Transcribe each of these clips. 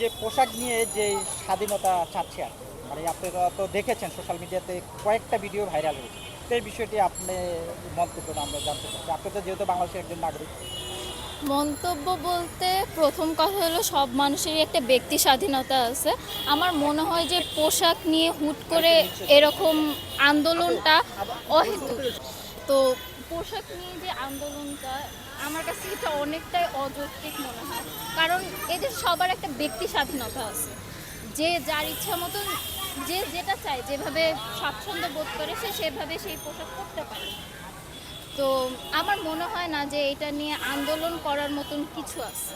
যে পোশাক নিয়ে যে স্বাধীনতা চাচ্ছে আর মানে আপনারা তো দেখেছেন সোশ্যাল মিডিয়াতে কয়েকটা ভিডিও ভাইরাল হয়েছে তো এই বিষয়টি আপনি মন্তব্যটা আমরা জানতে চাচ্ছি আপনি তো যেহেতু বাংলাদেশের একজন নাগরিক মন্তব্য বলতে প্রথম কথা হলো সব মানুষেরই একটা ব্যক্তি স্বাধীনতা আছে আমার মনে হয় যে পোশাক নিয়ে হুট করে এরকম আন্দোলনটা অহেতুক তো পোশাক নিয়ে যে আন্দোলনটা, আমার কাছে এটা অনেকটাই অযৌক্তিক মনে হয়। কারণ এদের সবার একটা ব্যক্তি স্বাধীনতা আছে। যে যার ইচ্ছা মতন, যে যেটা চায়, যেভাবে স্বাচ্ছন্দ্য বোধ করে, সে সেভাবে সেই পোশাক পরতে পারে। তো আমার মনে হয় না যে এটা নিয়ে আন্দোলন করার মতন কিছু আছে।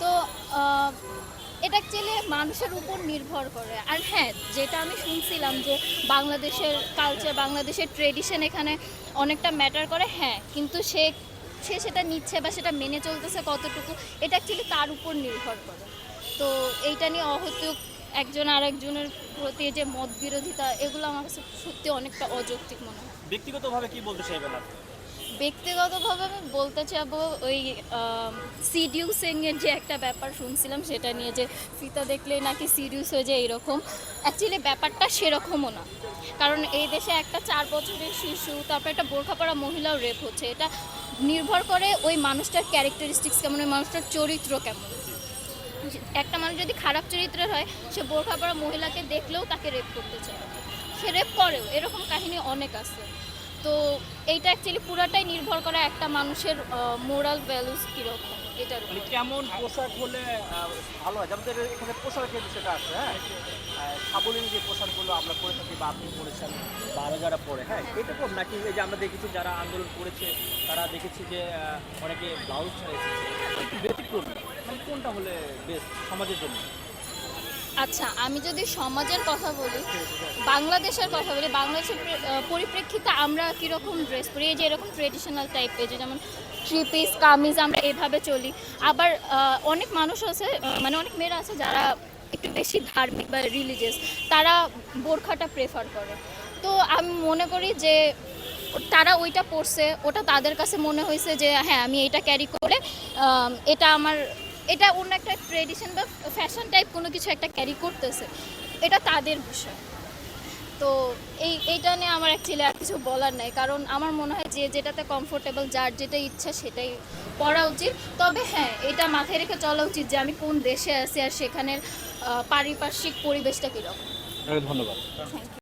তো এটা অ্যাকচুয়ালি মানুষের উপর নির্ভর করে। আর হ্যাঁ যেটা আমি শুনছিলাম যে বাংলাদেশের কালচার বাংলাদেশের ট্রেডিশন এখানে অনেকটা ম্যাটার করে হ্যাঁ কিন্তু সে সে সেটা নিচ্ছে বা সেটা মেনে চলতেছে কতটুকু, এটা অ্যাকচুয়ালি তার উপর নির্ভর করে। তো এইটা নিয়ে অহেতুক একজন আরেকজনের প্রতি যে মত বিরোধিতা এগুলো আমার কাছে সত্যি অনেকটা অযৌক্তিক মনে হয়। ব্যক্তিগতভাবে কি বলতে চাইবেন আপনি? ব্যক্তিগতভাবে আমি বলতে চাবো ওই সিডিউসিং এর যে একটা ব্যাপার শুনছিলাম সেটা নিয়ে যে ফিতা দেখলে নাকি সিডিউস হয়ে যায় এরকম। অ্যাকচুয়ালি ব্যাপারটা সেরকমও না। কারণ এই দেশে একটা চার বছরের শিশু তারপর একটা বোরখা পরা মহিলাও রেপ হচ্ছে। এটা নির্ভর করে ওই মানুষটার ক্যারেক্টারিস্টিক্স কেমন ওই মানুষটার চরিত্র কেমন। একটা মানুষ যদি খারাপ চরিত্রের হয় সে বোরখা পরা মহিলাকে দেখলেও তাকে রেপ করতে চায়। সে রেপ করেও এরকম কাহিনী অনেক আছে। তো এইটা অ্যাকচুয়ালি পুরাটাই নির্ভর করে একটা মানুষের মোরাল ভ্যালুস কীরকম এটার মানে কেমন পোশাক হলে ভালো হয়? যেমন ধরো এখানে পোশাকের বিষয়টা আছে হ্যাঁ? যে পোশাকগুলো আমরা পরে থাকি বা আপনি পরেছেন বা আরও যারা পরে হ্যাঁ? এরকম নাকি এই যে আমরা দেখেছি যারা আন্দোলন করেছে তারা দেখেছি যে অনেকে ব্লাউজ ছাড়া এসেছে। ব্যতিক্রম। মানে কোনটা হলে বেস্ট সমাজের জন্য? আচ্ছা আমি যদি সমাজের কথা বলি বাংলাদেশের কথা বলি বাংলাদেশের প্রে- পরিপ্রেক্ষিতে আমরা কীরকম ড্রেস পরি? এই যে এরকম ট্রেডিশনাল টাইপের যে যেমন থ্রি পিস কামিজ আমরা এভাবে চলি। আবার অনেক মানুষ আছে মানে অনেক মেয়েরা আছে যারা একটু বেশি ধার্মিক বা রিলিজিয়াস তারা বোরখাটা প্রেফার করে। তো আমি মনে করি যে তারা ওইটা পড়ছে ওটা তাদের কাছে মনে হয়েছে যে হ্যাঁ আমি এটা ক্যারি করে এটা আমার এটা অন্য একটা ট্রেডিশন বা ফ্যাশন টাইপ কোনো কিছু একটা ক্যারি করতেছে। এটা তাদের বিষয়। তো এই এইটা নিয়ে আমার অ্যাকচুয়ালি আর কিছু বলার নাই। কারণ আমার মনে হয় যে যেটাতে কমফোর্টেবল যার যেটা ইচ্ছা সেটাই পড়া উচিত। তবে হ্যাঁ এটা মাথায় রেখে চলা উচিত যে আমি কোন দেশে আছি আর সেখানের পারিপার্শ্বিক পরিবেশটা কীরকম। ধন্যবাদ। Thank you